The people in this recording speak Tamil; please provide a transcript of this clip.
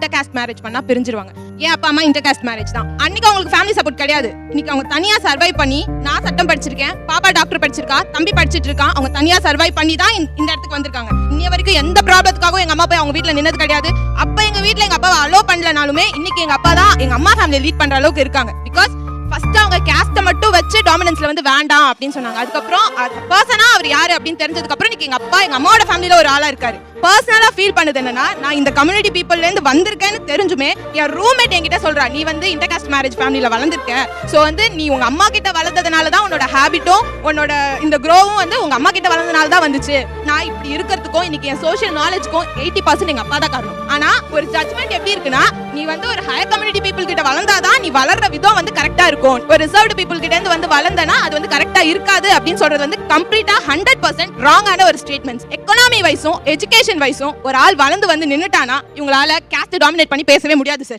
இன்டர் காஸ்ட் மேரேஜ் பண்ணா பிரிஞ்சிருவாங்க. ஏன் அப்பா அம்மா இன்டர் காஸ்ட் மேரேஜ் தான். அன்னைக்கு அவங்களுக்கு ஃபேமிலி சப்போர்ட் கிடையாது. இன்னைக்கு அவங்க தனியா சர்வை பண்ணி நான் சட்டம் படிச்சிருக்கேன் பாப்பா டாக்டர் படிச்சிருக்கா தம்பி படிச்சிட்டு இருக்கான் அவங்க தனியா சர்வை பண்ணி தான் இந்த- இடத்துக்கு வந்திருக்காங்க. இன்னைய வரைக்கும் எந்த ப்ராப்ளத்துக்காகவும் எங்க அம்மா போய் அவங்க வீட்டுல நின்னது கிடையாது. அப்ப எங்க வீட்டுல எங்க அப்பாவை அலோ பண்ணலனாலுமே இன்னைக்கு எங்க அப்பா தான் எங்க அம்மா ஃபேமிலி லீட் பண்ற அளவுக்கு இருக்காங்க. பிகாஸ் ஃபர்ஸ்ட் அவங்க கேஸ்ட்டை மட்டும் வச்சு டாமினன்ஸ்ல வந்து வேண்டாம் அப்படின்னு சொன்னாங்க. அதுக்கப்புறம் பர்சனா அவர் யாரு அப்படின்னு தெரிஞ்சதுக்கு அப்புறம் இன்னைக்கு எங்க அப்பா எங்க அம்மாவோட ஃபேமிலியில ஒரு ஆளா இருக்காரு. பர்சனலாக ஃபீல் பண்ணது என்னன்னா நான் இந்த கம்யூனிட்டி பீப்புள்லேருந்து வந்திருக்கேன்னு தெரிஞ்சுமே என் ரூம்மேட் என்கிட்ட சொல்கிறா நீ வந்து இன்டர்காஸ்ட் மேரேஜ் ஃபேமிலியில் வளர்ந்துருக்க. ஸோ வந்து நீ உங்கள் அம்மா கிட்ட வளர்ந்ததுனால தான் உன்னோட ஹாபிட்டும் உன்னோட இந்த க்ரோவும் வந்து உங்க அம்மா கிட்ட வளர்ந்தனால தான் வந்துச்சு. நான் இப்படி இருக்கிறதுக்கும் இன்னைக்கு என் சோஷியல் நாலேஜ்க்கும் எயிட்டி பர்சன்ட் எங்க அப்பா தான் காரணம். ஆனா ஒரு ஜட்மெண்ட் எப்படி இருக்குன்னா நீ வந்து ஒரு ஹையர் கம்யூனிட்டி பீப்புள் கிட்ட வளர்ந்தாதான் நீ வளர்ற விதம் வந்து கரெக்டா இருக்கும். ஒரு ரிசர்வ்டு பீப்புள் கிட்ட இருந்து வந்து வளர்ந்தனா அது வந்து கரெக்டா இருக்காது அப்படின்னு சொல்றது வந்து கம்ப்ளீட்டா ஹண்ட்ரட் பர்சன்ட் ராங்கான ஒரு ஸ்டேட்மெண்ட்ஸ் எக்கனாமி வைஸும் எஜுகேஷன் வைஸும் ஒரு ஆள் வளர்ந்து வந்து நின்னுட்டானா இவங்களால கேஸ்ட் டாமினேட் பண்ணி பேசவே முடியாது சார்